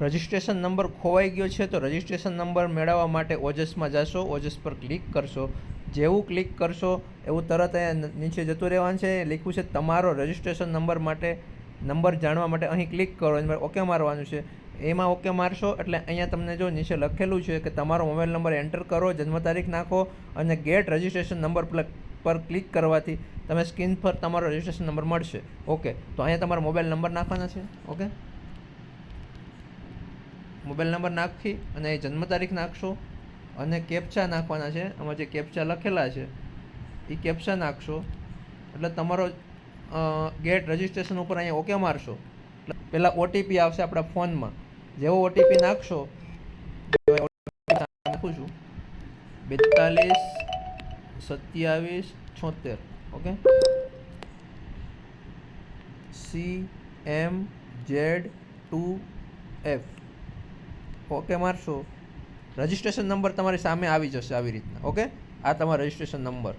Registration number ખોવાઈ ગયો છે તો રજિસ્ટ્રેશન નંબર મેળવવા માટે ઓજસમાં જશો, ઓજસ પર ક્લિક કરશો. જેવું ક્લિક કરશો, એવું તરત અહીંયા નીચે જતું રહેવાનું છે. લખ્યું છે, તમારો રજિસ્ટ્રેશન નંબર માટે, નંબર જાણવા માટે અહીં ક્લિક કરો. એમાં ઓકે મારવાનું છે. એમાં ઓકે મારશો એટલે અહીંયા તમને જો નીચે લખેલું છે કે તમારો મોબાઈલ નંબર એન્ટર કરો, જન્મ તારીખ નાખો અને ગેટ રજિસ્ટ્રેશન નંબર પર ક્લિક કરવાથી તમે સ્ક્રીન પર તમારો રજિસ્ટ્રેશન નંબર મળશે. ઓકે. તો અહીંયા તમારો મોબાઈલ નંબર નાખવાના છે. ઓકે? મોબાઈલ નંબર નાખી અને એ જન્મ તારીખ નાખશો અને કેપ્ચા નાખવાના છે. આમાં જે કેપ્ચા લખેલા છે, એ કેપ્ચા નાખશો. એટલે તમારો ગેટ રજિસ્ટ્રેશન ઉપર અહીંયા ઓકે મારશો. પહેલાં ઓટીપી આવશે આપણા ફોનમાં. જેવો ઓટીપી નાખશો નાખું છું. બેતાલીસ, સત્યાવીસ, છોતેર. Okay? C M Z two F okay, મારશો. Registration number તમારી સામે આવી જશે આવી રીતના, ઓકે? આ તમારો રજિસ્ટ્રેશન નંબર